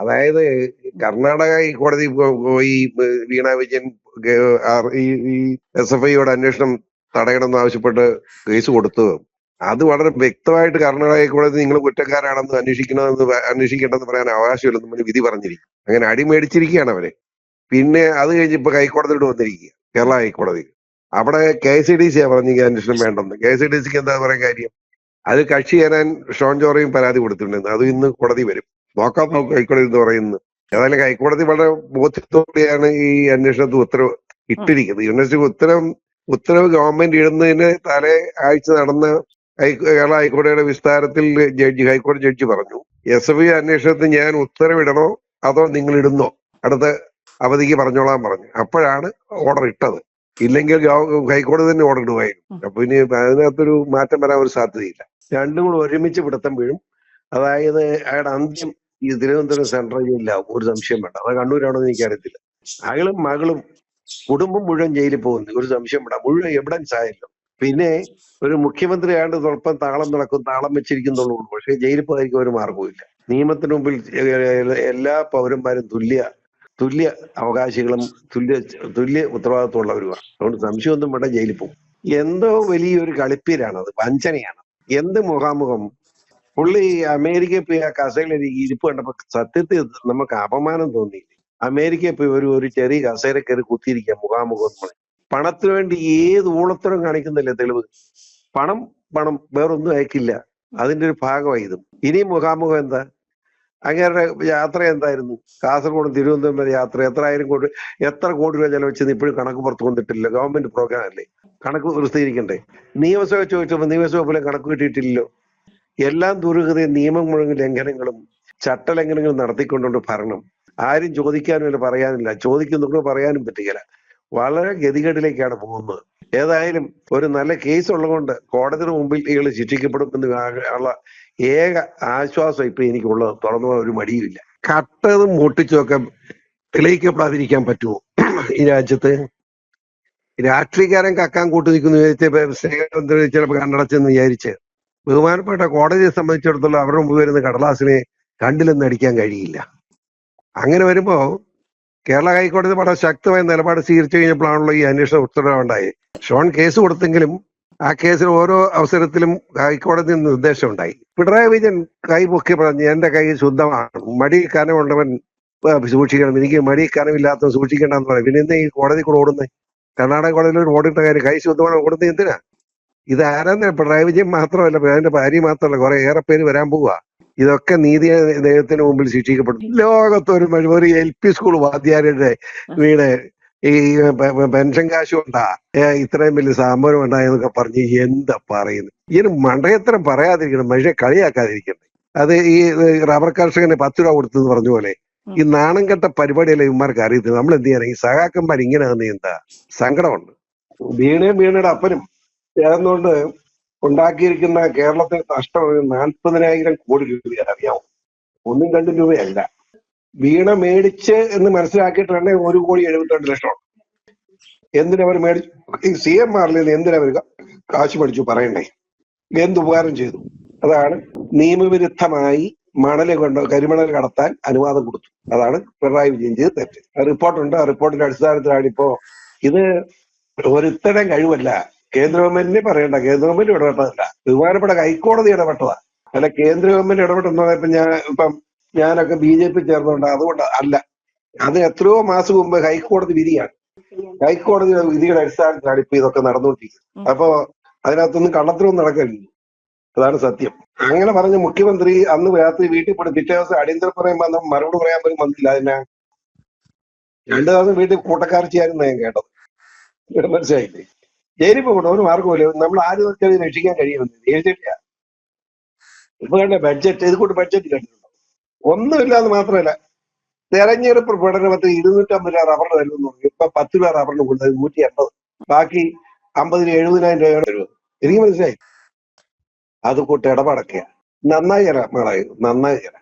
അതായത് കർണാടക ഈ കോടതി പോ- പോയി വീണ വിജയൻ ഈ എസ് എഫ് ഐയോട് അന്വേഷണം തടയണമെന്ന് ആവശ്യപ്പെട്ട് കേസ് കൊടുത്തു. അത് വളരെ വ്യക്തമായിട്ട് കർണാടക കോടതി നിങ്ങൾ കുറ്റക്കാരാണെന്ന് അന്വേഷിക്കണമെന്ന് അന്വേഷിക്കേണ്ടെന്ന് പറയാൻ അവകാശമില്ലെന്ന് പറഞ്ഞ് വിധി പറഞ്ഞിരിക്കും. അങ്ങനെ അടിമേടിച്ചിരിക്കുകയാണ് അവരെ. പിന്നെ അത് കഴിഞ്ഞ് ഇപ്പൊ ഹൈക്കോടതിയോട് വന്നിരിക്കുക കേരള ഹൈക്കോടതി. അവിടെ കെ സി ഡി സിയാ പറഞ്ഞെങ്കിൽ അന്വേഷണം വേണ്ടെന്ന്. കെ സി ഡി സിക്ക് എന്താ പറയാൻ കാര്യം? അത് കക്ഷി ചേരാൻ ഷോൺ ജോറയും പരാതി കൊടുത്തിട്ടുണ്ടായിരുന്നു അത് ഇന്ന് കോടതി വരും. നോക്കാം നോക്കും ഹൈക്കോടതി എന്ന് പറയുന്നത്. ഏതായാലും ഹൈക്കോടതി വളരെ ബോധ്യത്തോടെയാണ് ഈ അന്വേഷണത്തിന് ഉത്തരവ് ഇട്ടിരിക്കുന്നത്. യൂണിവേഴ്സിറ്റി ഉത്തരവ് ഉത്തരവ് ഗവൺമെന്റ് ഇടുന്നതിന് തലേ ആഴ്ച നടന്ന കേരള ഹൈക്കോടതിയുടെ വിസ്താരത്തിൽ ജഡ്ജി ഹൈക്കോടതി ജഡ്ജി പറഞ്ഞു എസ് എഫ് ഐ അന്വേഷണത്തിന് ഞാൻ ഉത്തരവിടണോ അതോ നിങ്ങൾ ഇടുന്നോ? അടുത്ത അവധിക്ക് പറഞ്ഞോളാൻ പറഞ്ഞു. അപ്പോഴാണ് ഓർഡർ ഇട്ടത്. ഇല്ലെങ്കിൽ ഹൈക്കോടതി തന്നെ ഓർഡർ ഇടുമായിരുന്നു. അപ്പൊ ഇനി അതിനകത്തൊരു മാറ്റം വരാൻ ഒരു സാധ്യതയില്ല. രണ്ടും കൂടെ ഒരുമിച്ച് പിടുത്തം വീഴും. അതായത് അയാളുടെ അന്ത്യം ഈ തിരുവനന്തപുരം സെൻട്രൽ ജയിലില്ല ഒരു സംശയം വേണ്ട. അത് കണ്ണൂരാണോ എന്ന് എനിക്കറിയത്തില്ല. അയാളും മകളും കുടുംബം മുഴുവൻ ജയിലിൽ പോകുന്നു. ഒരു സംശയം വേണ്ട. മുഴുവൻ എവിഡൻസ് ആയല്ലോ. പിന്നെ ഒരു മുഖ്യമന്ത്രി ആണ്ട് സ്വല്പം താളം നടക്കും താളം വെച്ചിരിക്കുന്നുള്ളൂ. പക്ഷേ ജയിലിൽ പോകാതിരിക്കും ഒരു മാർഗവുമില്ല നിയമത്തിന് മുമ്പിൽ എല്ലാ പൗരന്മാരും തുല്യ തുല്യ അവകാശികളും തുല്യ തുല്യ ഉത്തരവാദിത്വമുള്ളവരുമാണ്. അതുകൊണ്ട് സംശയമൊന്നും വേണ്ട ജയിലിൽ പോകും. എന്തോ വലിയൊരു കളിപ്പീരാണത്. വഞ്ചനയാണ്. എന്ത് മുഖാമുഖം പുള്ളി അമേരിക്കയിൽ പോയി ആ കസേരയിൽ ഇരിപ്പ് കണ്ടപ്പോ സത്യത്തിൽ നമുക്ക് അപമാനം തോന്നി അമേരിക്കയിൽ പോയി ഒരു ഒരു ചെറിയ കസേര കയറി കുത്തിയിരിക്കുക മുഖാമുഖം പണത്തിന് വേണ്ടി ഏത് ഊളത്തരം കാണിക്കുന്നില്ല തെളിവ്? പണം പണം വേറൊന്നും അയക്കില്ല. അതിന്റെ ഒരു ഭാഗമായി ഇതും. ഇനിയും മുഖാമുഖം എന്താ? അങ്ങേരുടെ യാത്ര എന്തായിരുന്നു? കാസർഗോഡ് തിരുവനന്തപുരം വരെ യാത്ര എത്ര ആയിരം കോടി എത്ര കോടി രൂപ ചെലവെച്ചെന്ന് ഇപ്പോഴും കണക്ക് പുറത്തു വന്നിട്ടില്ല ഗവൺമെന്റ് പ്രോഗ്രാം അല്ലേ? കണക്ക് പ്രസിദ്ധീകരിക്കണ്ടേ നിയമസഭ ചോദിച്ചപ്പോൾ നിയമസഭ പോലും കണക്ക് കിട്ടിയിട്ടില്ലല്ലോ. എല്ലാം ദുരുഹത നിയമം ലംഘനങ്ങളും ചട്ടലംഘനങ്ങളും നടത്തിക്കൊണ്ടുണ്ട് ഭരണം. ആരും ചോദിക്കാനുമില്ല പറയാനില്ല. ചോദിക്കുന്നുണ്ടോ പറയാനും പറ്റുകയില്ല. വളരെ ഗതികേടിലേക്കാണ് പോകുന്നത്. ഏതായാലും ഒരു നല്ല കേസ് ഉള്ളതുകൊണ്ട് കോടതിയുടെ മുമ്പിൽ ഇയാൾ ശിക്ഷിക്കപ്പെടും എന്ന് ഉള്ള ഏക ആശ്വാസം ഇപ്പൊ എനിക്കുള്ളത്. തുറന്നു ഒരു മടിയുമില്ല. കട്ടതും മുട്ടിച്ചൊക്കെ തെളിയിക്കപ്പെടാതിരിക്കാൻ പറ്റുമോ ഈ രാജ്യത്ത്? രാഷ്ട്രീയക്കാരൻ കക്കാൻ കൂട്ടു നിൽക്കുന്നു. വിചാരിച്ച് ചിലപ്പോൾ കണ്ണടച്ചെന്ന് വിചാരിച്ച് ബഹുമാനപ്പെട്ട കോടതിയെ സംബന്ധിച്ചിടത്തോളം അവരുടെ മുമ്പ് വരുന്ന കടലാസിനെ കണ്ടില്ലെന്ന് അടിക്കാൻ കഴിയില്ല. അങ്ങനെ വരുമ്പോ കേരള ഹൈക്കോടതി വളരെ ശക്തമായ നിലപാട് സ്വീകരിച്ചു കഴിഞ്ഞപ്പോഴാണല്ലോ ഈ അന്വേഷണ ഉത്തരവുണ്ടായി ഷോൺ കേസ് കൊടുത്തെങ്കിലും ആ കേസിൽ ഓരോ അവസരത്തിലും ഹൈക്കോടതി നിർദ്ദേശം ഉണ്ടായി. പിണറായി വിജയൻ കൈ പൊക്കി പറഞ്ഞു എന്റെ കൈ ശുദ്ധമാണ്. മടി കനമുള്ളവൻ സൂക്ഷിക്കണം. എനിക്ക് മടി കനമില്ലാത്തവൻ സൂക്ഷിക്കേണ്ടെന്ന് പറയും പിന്നെ ഈ കോടതി കൂടെ ഓടുന്നത് കർണാടക കോടതിയിൽ ഒരു ഓടിട്ട കാര്യം കൈ ശുദ്ധമാണ് ഓടുന്നത് എന്തിനാ? ഇത് ആരാന്ന് പിണറായി വിജയൻ മാത്രമല്ല അതിന്റെ ഭാര്യ മാത്രമല്ല കുറെ ഏറെ പേര് വരാൻ പോവുക ഇതൊക്കെ നീതി ദൈവത്തിന് മുമ്പിൽ ശിക്ഷിക്കപ്പെടും. ലോകത്തൊരു ഒരു എൽ പി സ്കൂൾ വാദ്യാരുടെ വീട് ഈ പെൻഷൻ കാശ് കൊണ്ടാ. ഏ, ഇത്രയും വലിയ സാമ്പനം ഉണ്ടായെന്നൊക്കെ പറഞ്ഞ് എന്താ പറയുന്നത് ഇതിന് മണ്ടയത്തരം പറയാതിരിക്കണം മനുഷ്യ കളിയാക്കാതിരിക്കണം അത് ഈ റബർ റബ്ബർ കർഷകന് പത്ത് രൂപ കൊടുത്തെന്ന് പറഞ്ഞ പോലെ ഈ നാണം കെട്ട പരിപാടിയല്ല ഇവന്മാർക്ക് അറിയത്തില്ല. നമ്മൾ എന്ത് ചെയ്യാൻ ഈ സഹാക്കന്മാർ ഇങ്ങനെ എന്താ? സങ്കടമുണ്ട്. വീണയും വീണയുടെ അപ്പനും ചേർന്നുകൊണ്ട് ഉണ്ടാക്കിയിരിക്കുന്ന കേരളത്തിന് നഷ്ടം നാൽപ്പതിനായിരം കോടി രൂപയാണ് അറിയാമോ ഒന്നും രണ്ടും രൂപയല്ല. വീണ മേടിച്ച് എന്ന് മനസ്സിലാക്കിയിട്ടാണ് ഒരു കോടി എഴുപത്തിരണ്ട് ലക്ഷം. എന്തിനവർ മേടിച്ചു സി എം ആറിൽ നിന്ന് എന്തിനവർ കാശ് മേടിച്ചു പറയണ്ടേ? എന്ത് ഉപകാരം ചെയ്തു? അതാണ് നിയമവിരുദ്ധമായി മണൽ കൊണ്ട് കരിമണൽ കടത്താൻ അനുവാദം കൊടുത്തു. അതാണ് പിണറായി വിജയൻ ചെയ്ത് തെറ്റ്. റിപ്പോർട്ടുണ്ട്. ആ റിപ്പോർട്ടിന്റെ അടിസ്ഥാനത്തിലാണ് ഇപ്പോ ഇത് ഒരുത്തരം കഴിവല്ല. കേന്ദ്ര ഗവൺമെന്റിനെ പറയണ്ട കേന്ദ്ര ഗവൺമെന്റ് ഇടപെട്ടതല്ല. ബഹുമാനപ്പെട്ട ഹൈക്കോടതി ഇടപെട്ടതാ. അല്ല കേന്ദ്ര ഗവൺമെന്റ് ഇടപെട്ടെന്ന് പറയുമ്പോൾ ഞാൻ ഇപ്പം ഞാനൊക്കെ ബി ജെ പി ചേർന്നുകൊണ്ട് അതുകൊണ്ട് അല്ല. അത് എത്രയോ മാസം മുമ്പ് ഹൈക്കോടതി വിധിയാണ്. ഹൈക്കോടതി വിധിയുടെ അടിസ്ഥാനത്തിലാണ് ഇപ്പൊ ഇതൊക്കെ നടന്നുകൊണ്ടിരിക്കുന്നത് അപ്പോ അതിനകത്തൊന്നും കള്ളത്തിലൊന്നും നടക്കില്ല അതാണ് സത്യം. അങ്ങനെ പറഞ്ഞ മുഖ്യമന്ത്രി അന്ന് രാത്രി വീട്ടിൽ പോയി പിറ്റേ ദിവസം അടിയന്തര പറയാൻ വന്ന മറുപടി പറയാൻ പോലും വന്നില്ല. അതിനെ രണ്ടു ദിവസം വീട്ടിൽ കൂട്ടക്കാർ ചെയ്യാനും ഞാൻ കേട്ടത് മനസ്സിലായില്ലേ? ജയിലിൽ പോകണം ഒരു മാർഗമില്ല നമ്മൾ ആര് വെച്ചാൽ രക്ഷിക്കാൻ കഴിയുമെന്ന്. നേരിട്ടില്ല ഇപ്പൊ കണ്ട ബഡ്ജറ്റ് ഇത് കൂട്ട് ബഡ്ജറ്റ് കണ്ടിട്ടുണ്ടോ? ഒന്നുമില്ലാന്ന് മാത്രമല്ല തെരഞ്ഞെടുപ്പ് പ്രകടനത്തിൽ ഇരുന്നൂറ്റമ്പത് രൂപ റബ്ബർ തരുമെന്ന് പറഞ്ഞു. ഇപ്പൊ പത്ത് രൂപ റബ്ബറിന് കൊടുത്തത് നൂറ്റി എൺപത് ബാക്കി അമ്പതിന് എഴുപതിനായിരം രൂപയാണ് തരുമത് എനിക്ക് മനസ്സിലായി? അത് കൂട്ട് ഇടപാടൊക്കെയാ. നന്നായി തരാം മേളായി നന്നായി തരാം.